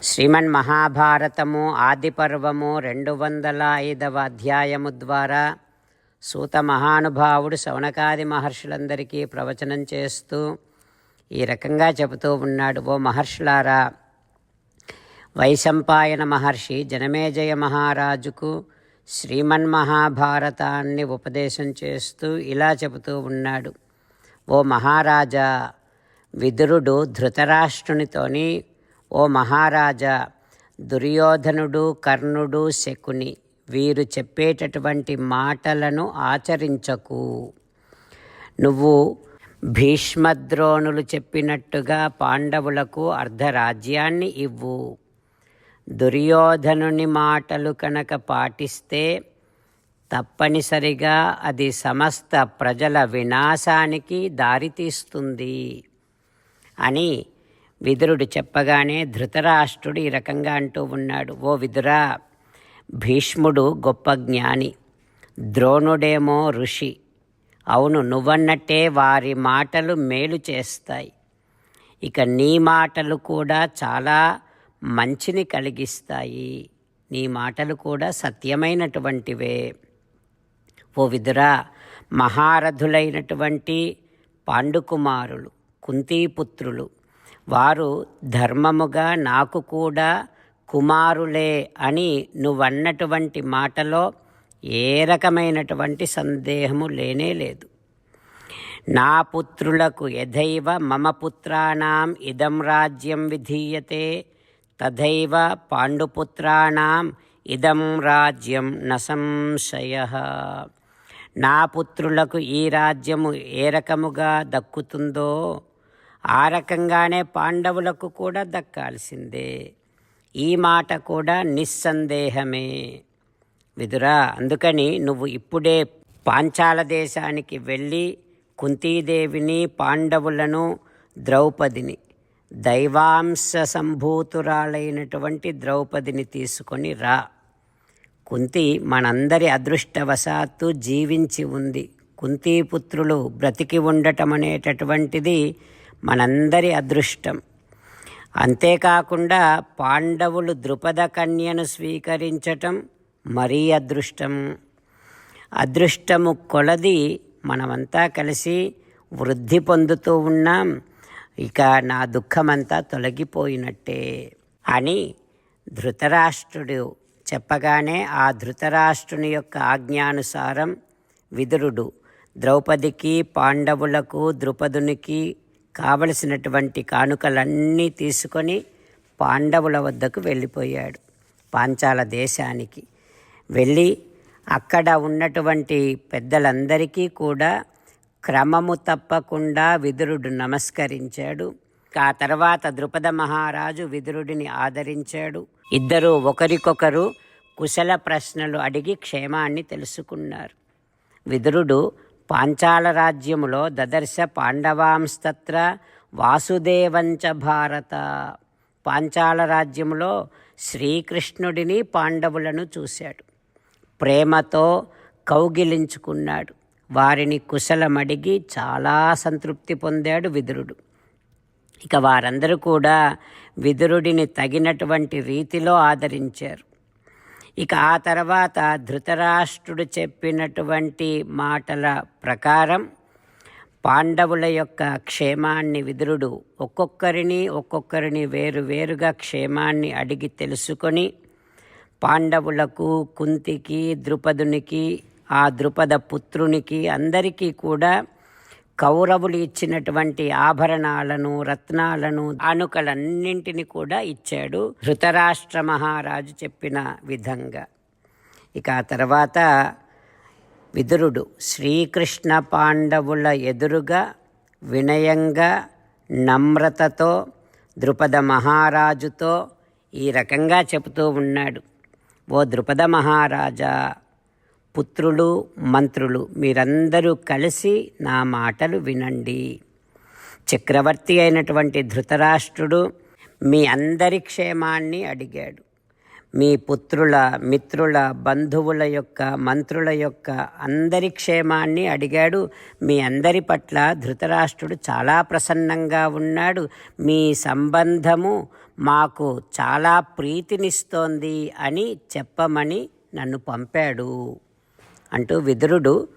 శ్రీమన్ మహాభారతము ఆదిపర్వము రెండు వందల ఐదవ అధ్యాయము ద్వారా సూత మహానుభావుడు శౌనకాది మహర్షులందరికీ ప్రవచనం చేస్తూ ఈ రకంగా చెబుతూ ఉన్నాడు ఓ మహర్షులారా వైశంపాయన మహర్షి జనమేజయ మహారాజుకు శ్రీమన్ మహాభారతాన్ని ఉపదేశం చేస్తూ ఇలా చెబుతూ ఉన్నాడు ఓ మహారాజా విదురుడు ధృతరాష్ట్రునితోని ఓ మహారాజా దుర్యోధనుడు కర్ణుడు శకుని వీరు చెప్పేటటువంటి మాటలను ఆచరించకు. నువ్వు భీష్మద్రోణులు చెప్పినట్టుగా పాండవులకు అర్ధరాజ్యాన్ని ఇవ్వు. దుర్యోధనుని మాటలు కనుక పాటిస్తే తప్పనిసరిగా అది సమస్త ప్రజల వినాశానికి దారితీస్తుంది అని విదురుడు చెప్పగానే ధృతరాష్ట్రుడు ఈ రకంగా అంటూ ఉన్నాడు. ఓ విదురా భీష్ముడు గొప్ప జ్ఞాని ద్రోణుడేమో ఋషి. అవును నువ్వన్నట్టే వారి మాటలు మేలు చేస్తాయి. ఇక నీ మాటలు కూడా చాలా మంచిని కలిగిస్తాయి. నీ మాటలు కూడా సత్యమైనటువంటివే. ఓ విదురా మహారథులైనటువంటి పాండుకుమారులు కుంతీపుత్రులు వారు ధర్మముగా నాకు కూడా కుమారులే అని నువ్వన్నటువంటి మాటలో ఏ రకమైనటువంటి సందేహము లేనే లేదు. నా పుత్రులకు యథైవ మమ పుత్రాణం ఇదం రాజ్యం విధీయతే తథైవ పాండుపుత్రాణం ఇదం రాజ్యం న సంశయ. నా పుత్రులకు ఈ రాజ్యము ఏ రకముగా దక్కుతుందో ఆ రకంగానే పాండవులకు కూడా దక్కాల్సిందే. ఈ మాట కూడా నిస్సందేహమే. విదురా అందుకని నువ్వు ఇప్పుడే పాంచాల దేశానికి వెళ్ళి కుంతీదేవిని పాండవులను ద్రౌపదిని దైవాంశ సంభూతురాలైనటువంటి ద్రౌపదిని తీసుకొని రా. కుంతి మనందరి అదృష్టవశాత్తు జీవించి ఉంది. కుంతీపుత్రులు బ్రతికి ఉండటం అనేటటువంటిది మనందరి అదృష్టం. అంతేకాకుండా పాండవులు ద్రుపద కన్యను స్వీకరించటం మరీ అదృష్టం. అదృష్టము కొలది మనమంతా కలిసి వృద్ధి పొందుతూ ఉన్నాం. ఇక నా దుఃఖమంతా తొలగిపోయినట్టే అని ధృతరాష్ట్రుడు చెప్పగానే ఆ ధృతరాష్ట్రుని యొక్క ఆజ్ఞానుసారం విదురుడు ద్రౌపదికి పాండవులకు ద్రుపదునికి కావలసినటువంటి కానుకలన్నీ తీసుకొని పాండవుల వద్దకు వెళ్ళిపోయాడు పాంచాల దేశానికి. వెళ్ళి అక్కడ ఉన్నటువంటి పెద్దలందరికీ కూడా క్రమము తప్పకుండా విదురుడు నమస్కరించాడు. ఆ తర్వాత ద్రుపద మహారాజు విదురుడిని ఆదరించాడు. ఇద్దరూ ఒకరికొకరు కుశల ప్రశ్నలు అడిగి క్షేమాన్ని తెలుసుకున్నారు. విదురుడు పాంచాల రాజ్యములో దదర్శ పాండవాంస్తత్ర వాసుదేవంచ భారత. పాంచాల రాజ్యములో శ్రీకృష్ణుడిని పాండవులను చూశాడు. ప్రేమతో కౌగిలించుకున్నాడు. వారిని కుశలమడిగి చాలా సంతృప్తి పొందాడు విదురుడు. ఇక వారందరూ కూడా విదురుడిని తగినటువంటి రీతిలో ఆదరించారు. ఇక ఆ తర్వాత ధృతరాష్ట్రుడు చెప్పినటువంటి మాటల ప్రకారం పాండవుల యొక్క క్షేమాన్ని విదురుడు ఒక్కొక్కరిని ఒక్కొక్కరిని వేరు వేరుగా క్షేమాన్ని అడిగి తెలుసుకొని పాండవులకు కుంతికి ద్రుపదునికి ఆ ద్రుపద పుత్రునికి అందరికీ కూడా కౌరవులు ఇచ్చినటువంటి ఆభరణాలను రత్నాలను ఆనుకలన్నింటిని కూడా ఇచ్చాడు ధృతరాష్ట్ర మహారాజు చెప్పిన విధంగా. ఇక ఆ తర్వాత విదురుడు శ్రీకృష్ణ పాండవుల ఎదురుగా వినయంగా నమ్రతతో ద్రుపద మహారాజుతో ఈ రకంగా చెబుతూ ఉన్నాడు. ఓ ద్రుపద మహారాజా పుత్రులు మంత్రులు మీరందరూ కలిసి నా మాటలు వినండి. చక్రవర్తి అయినటువంటి ధృతరాష్ట్రుడు మీ అందరి క్షేమాన్ని అడిగాడు. మీ పుత్రుల మిత్రుల బంధువుల యొక్క మంత్రుల యొక్క అందరి క్షేమాన్ని అడిగాడు. మీ అందరి పట్ల ధృతరాష్ట్రుడు చాలా ప్రసన్నంగా ఉన్నాడు. మీ సంబంధము మాకు చాలా ప్రీతినిస్తోంది అని చెప్పమని నన్ను పంపాడు. అంటూ విదురుడు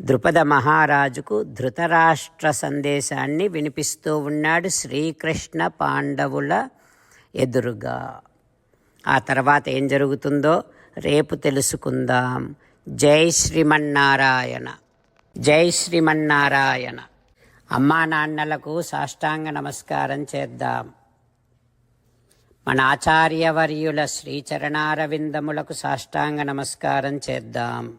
ద్రుపద మహారాజుకు ధృతరాష్ట్ర సందేశాన్ని వినిపిస్తూ ఉన్నాడు శ్రీకృష్ణ పాండవుల ఎదురుగా. ఆ తర్వాత ఏం జరుగుతుందో రేపు తెలుసుకుందాం. జై శ్రీమన్నారాయణ. జై శ్రీమన్నారాయణ. అమ్మా నాన్నలకు సాష్టాంగ నమస్కారం చేద్దాం. మన ఆచార్యవర్యుల శ్రీచరణారవిందములకు సాష్టాంగ నమస్కారం చేద్దాం.